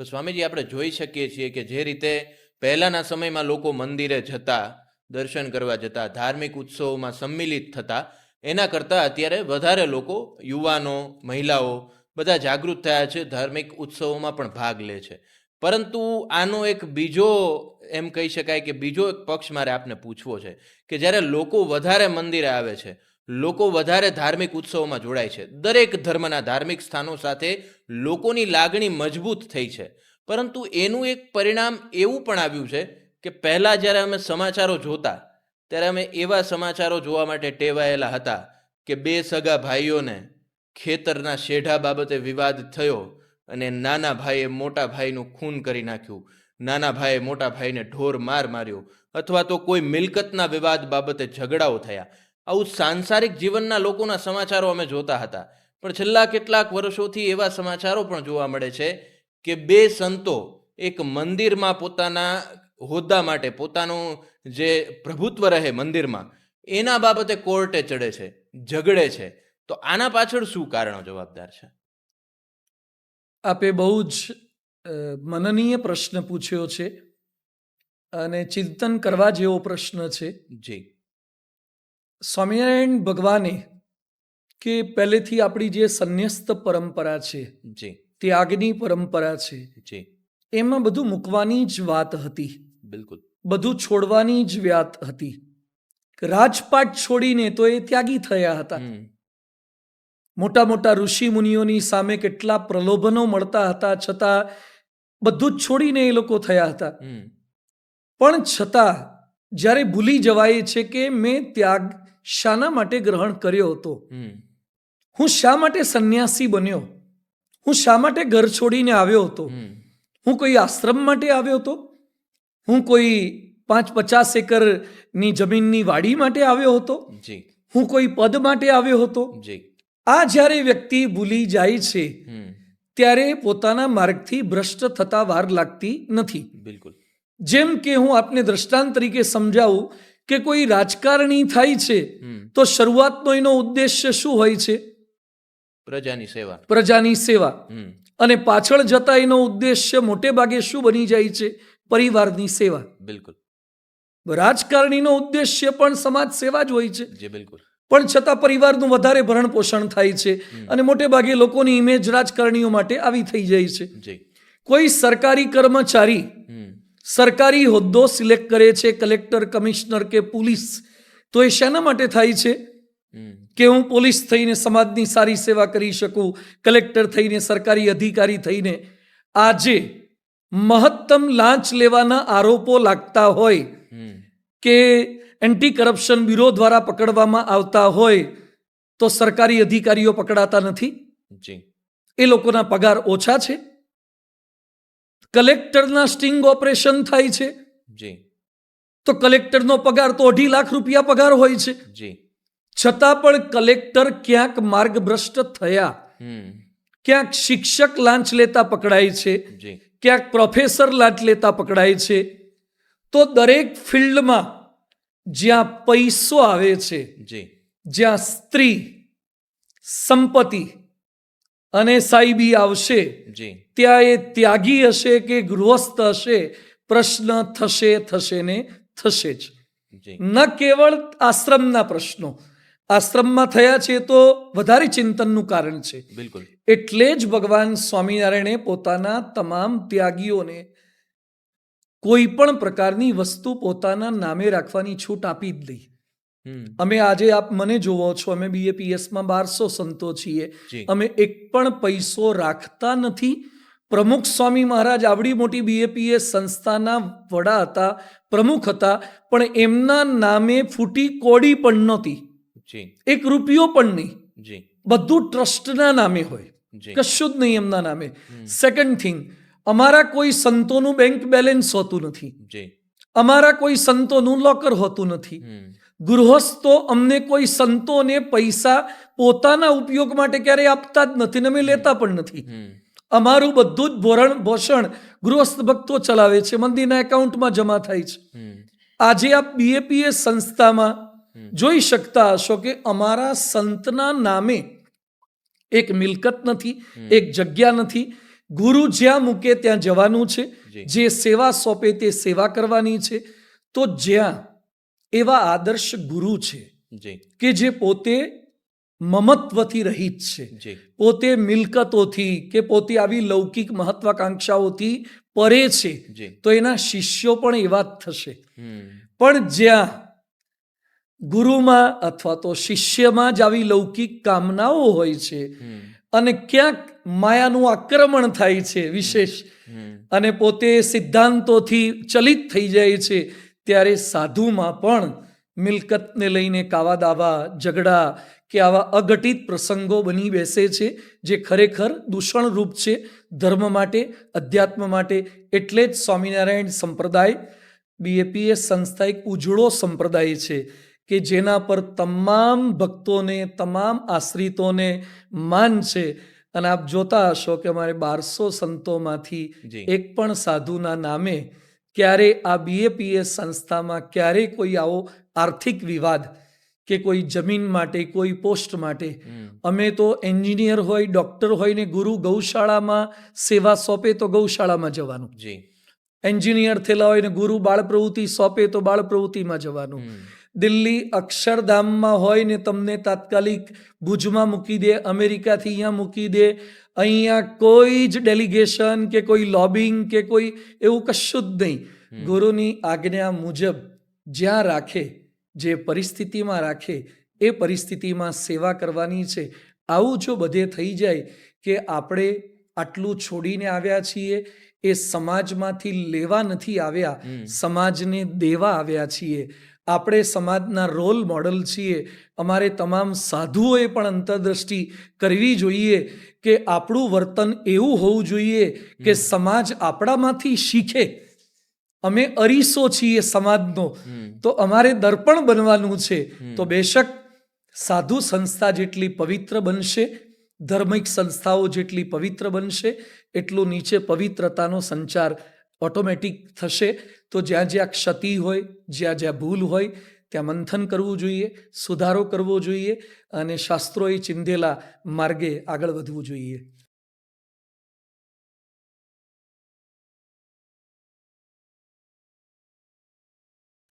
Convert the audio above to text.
તો સ્વામીજી આપણે જોઈ શકીએ છીએ કે જે રીતે પહેલાંના સમયમાં લોકો મંદિરે જતા, દર્શન કરવા જતા, ધાર્મિક ઉત્સવોમાં સંમિલિત થતા, એના કરતાં અત્યારે વધારે લોકો યુવાનો, મહિલાઓ બધા જાગૃત થયા છે, ધાર્મિક ઉત્સવોમાં પણ ભાગ લે છે. પરંતુ આનો એક બીજો એમ કહી શકાય કે બીજો એક પક્ષ મારે આપને પૂછવો છે કે જ્યારે લોકો વધારે મંદિરે આવે છે લોકો વધારે ધાર્મિક ઉત્સવોમાં જોડાય છે. દરેક ધર્મના ધાર્મિક સ્થાનો સાથે લોકોની લાગણી મજબૂત થઈ છે. પરંતુ એનું એક પરિણામ એવું પણ આવ્યું છે કે પહેલાં જ્યારે અમે સમાચારો જોતા, ત્યારે અમે એવા સમાચારો જોવા માટે ટેવાયેલા હતા કે બે સગા ભાઈઓને ખેતરના શેઢા બાબતે વિવાદ થયો અને નાના ભાઈએ મોટા ભાઈનું ખૂન કરી નાખ્યું. નાના ભાઈએ મોટા ભાઈને ઢોર માર માર્યો અથવા તો કોઈ મિલકતના વિવાદ બાબતે ઝઘડાઓ થયા. આવું સાંસારિક જીવનના લોકોના સમાચારો અમે જોતા હતા. પણ છેલ્લા કેટલાક વર્ષોથી એવા સમાચારો પણ જોવા મળે છે કે બે સંતો એક મંદિરમાં પોતાના હોદ્દા માટે પોતાનું જે પ્રભુત્વ રહે મંદિરમાં એના બાબતે કોર્ટે ચડે છે ઝઘડે છે. તો આના પાછળ શું કારણો જવાબદાર છે? આપે બહુ જ મનનીય પ્રશ્ન પૂછ્યો છે અને ચિંતન કરવા જેવો પ્રશ્ન છે. જી. સ્વામિનારાયણ ભગવાને કે પહેલેથી આપણી જે સંન્યસ્ત પરંપરા છે જી. ત્યાગની પરંપરા છે જી. એમાં બધું મૂકવાની જ વાત હતી. બિલકુલ. બધું છોડવાની જ વાત હતી. રાજપાટ છોડીને તો એ ત્યાગી થયા હતા. મોટા મોટા ઋષિ મુનિઓની સામે કેટલા પ્રલોભનો મળતા હતા છતાં બધું જ છોડીને એ લોકો થયા હતા. પણ છતાં જ્યારે ભૂલી જવાય છે કે મેં ત્યાગ શાના માટે ગ્રહણ કર્યો હતો. હું શા માટે સંન્યાસી બન્યો? હું શા માટે ઘર છોડીને આવ્યો હતો? હું કોઈ આશ્રમ માટે આવ્યો હતો? હું કોઈ પાંચ પચાસ એકરની જમીનની વાડી માટે આવ્યો હતો? હું કોઈ પદ માટે આવ્યો હતો? જી. આ જ્યારે વ્યક્તિ ભૂલી જાય છે ત્યારે પોતાના માર્ગથી ભ્રષ્ટ થતા વાર લાગતી નથી. બિલકુલ. જેમ કે હું આપને દ્રષ્ટાંત તરીકે સમજાવું કે કોઈ રાજકારણી થાય છે તો શરૂઆતનો એનો ઉદ્દેશ્ય શું હોય છે? પ્રજાની સેવા. પ્રજાની સેવા. અને પાછળ જતા એનો ઉદ્દેશ્ય મોટે ભાગે શું બની જાય છે? પરિવારની સેવા. બિલકુલ. રાજકારણીનો ઉદ્દેશ્ય પણ સમાજ સેવા જ હોય છે. જે બિલકુલ. પણ છતાં પરિવારનું વધારે ભરણ પોષણ થાય છે અને મોટે ભાગે લોકોની ઇમેજ રાજકારણીઓ માટે આવી થઈ જાય છે. કોઈ સરકારી કર્મચારી સરકારી હોદ્દો સિલેક્ટ કરે છે કલેક્ટર કમિશનર કે પોલીસ. તો એ શાના માટે થાય છે? કે હું પોલીસ થઈને સમાજની સારી સેવા કરી શકું કલેક્ટર થઈને સરકારી અધિકારી થઈને? આજે મહત્તમ લાંચ લેવાના આરોપો લાગતા હોય કે એન્ટી કરપ્શન બ્યુરો દ્વારા પકડવામાં આવતા હોય તો સરકારી અધિકારીઓ પકડાતા નથી? જી. એ લોકોના પગાર ઓછા છે? કલેક્ટરના સ્ટિંગ ઓપરેશન થાય છે. જી. તો કલેક્ટરનો પગાર તો અઢી લાખ રૂપિયા પગાર હોય છે. જી. છતાં પણ કલેક્ટર ક્યાંક માર્ગભ્રષ્ટ થયા. ક્યાંક શિક્ષક લાંચ લેતા પકડાય છે. ક્યાંક પ્રોફેસર લાંચ લેતા પકડાય છે. તો દરેક ફિલ્ડમાં જ્યાં પૈસો આવે છે જ્યાં સ્ત્રી સંપત્તિ અને સાહેબી આવશે. ત્યાં એ ત્યાગી હશે કે ગૃહસ્થ હશે? પ્રશ્ન થશે થશે ને થશે જ. ન કેવળ આશ્રમના પ્રશ્નો. આશ્રમમાં થયા છે તો વધારે ચિંતનનું કારણ છે. બિલકુલ. એટલે જ ભગવાન સ્વામિનારાયણે પોતાના તમામ ત્યાગીઓને કોઈ પણ પ્રકારની વસ્તુ પોતાના નામે રાખવાની છૂટ આપી જ હમ, અમે આજે આપ મને જોવો છો અમે બીએપીએસમાં બારસો સંતો છીએ. અમે એક પણ પૈસો રાખતા નથી. પ્રમુખ સ્વામી મહારાજ આવડી મોટી બીએપીએસ સંસ્થાના વડા હતા પ્રમુખ હતા પણ એમના નામે ફૂટી કોડી પણ નહોતી. એક રૂપિયો પણ નહીં. બધું ટ્રસ્ટના નામે હોય. કશું જ નહીં એમના નામે. સેકન્ડ થિંગ અમારા કોઈ સંતોનું બેંક બેલેન્સ હોતું નથી. અમારા કોઈ સંતોનું લોકર હોતું નથી. ગૃહસ્થો અમને કોઈ સંતોને પૈસા પોતાના ઉપયોગ માટે ક્યારેય આપતા જ નથી ને અમે લેતા પણ નથી. અમારું બધું જ ભરણ ભોષણ ગૃહસ્થ ભક્તો ચલાવે છે મંદિરના એકાઉન્ટમાં જમા થાય છે. આજે આપ બીએપીએ સંસ્થામાં જોઈ શકતા હશો કે અમારા સંતના નામે એક મિલકત નથી એક જગ્યા નથી. ગુરુ જ્યાં મૂકે ત્યાં જવાનું છે. જે સેવા સોંપે તે સેવા કરવાની છે. તો જ્યાં એવા આદર્શ ગુરુ છે કે જે પોતે મમત્વથી રહિત છે. પોતે મિલકતોથી કે પોતે આવી લૌકિક મહત્વાકાંક્ષાઓથી પરે છે તો એના શિષ્યો પણ એવા જ થશે. પણ જ્યાં ગુરુમાં અથવા તો શિષ્યમાં જ આવી લૌકિક કામનાઓ હોય છે અને ક્યાંક માયાનું આક્રમણ થાય છે વિશેષ અને પોતે સિદ્ધાંતોથી ચલિત થઈ જાય છે ત્યારે સાધુમાં પણ મિલકતને લઈને કાવા દાવા ઝઘડા કે આવા અઘટિત પ્રસંગો બની બેસે છે જે ખરેખર દૂષણરૂપ છે ધર્મ માટે અધ્યાત્મ માટે. એટલે જ સ્વામિનારાયણ સંપ્રદાય બીએપીએસ સંસ્થા એક ઉજળો સંપ્રદાય છે કે જેના પર તમામ ભક્તોને તમામ આશ્રિતોને માન છે. અને આપ જોતા હશો કે અમારે બારસો સંતોમાંથી એક પણ સાધુના નામે ક્યારે આ બીએપીએસ સંસ્થામાં ક્યારે કોઈ આવો આર્થિક વિવાદ કે કોઈ જમીન માટે કોઈ પોસ્ટ માટે? અમે તો એન્જિનિયર હોય ડોક્ટર હોય ને ગુરુ ગૌશાળામાં સેવા સોંપે તો ગૌશાળામાં જવાનું. જી. એન્જિનિયર થયેલા હોય ને ગુરુ બાળ પ્રવૃત્તિ સોંપે તો બાળ પ્રવૃત્તિમાં જવાનું દિલ્હી અક્ષરધામમાં હોય ને તમને તાત્કાલિક ભુજમાં મૂકી દે અમેરિકાથી અહીંયા મૂકી દે. અહીંયા કોઈ જ ડેલિગેશન કે કોઈ લોબિંગ કે કોઈ એવું કશું જ નહીં. ગુરુની આજ્ઞા મુજબ જ્યાં રાખે જે પરિસ્થિતિમાં રાખે એ પરિસ્થિતિમાં સેવા કરવાની છે. આવું જો બધે થઈ જાય કે આપણે આટલું છોડીને આવ્યા છીએ એ સમાજમાંથી લેવા નથી આવ્યા સમાજને દેવા આવ્યા છીએ આપણે સમાજના રોલ મોડલ છીએ. અમારે તમામ સાધુઓએ પણ અંતરદ્રષ્ટિ કરવી જોઈએ કે આપણું વર્તન એવું હોવું જોઈએ કે સમાજ આપણામાંથી શીખે. અમે અરીસો છીએ સમાજનો. તો અમારે દર્પણ બનવાનું છે. તો બેશક સાધુ સંસ્થા જેટલી પવિત્ર બનશે ધાર્મિક સંસ્થાઓ જેટલી પવિત્ર બનશે એટલું નીચે પવિત્રતાનો સંચાર ઓટોમેટિક થશે. તો જ્યાં જ્યાં ક્ષતિ હોય, જ્યાં જ્યાં ભૂલ હોય, ત્યાં મંથન કરવું જોઈએ, સુધારો કરવો જોઈએ અને શાસ્ત્રોએ ચિંધેલા માર્ગે આગળ વધવું જોઈએ.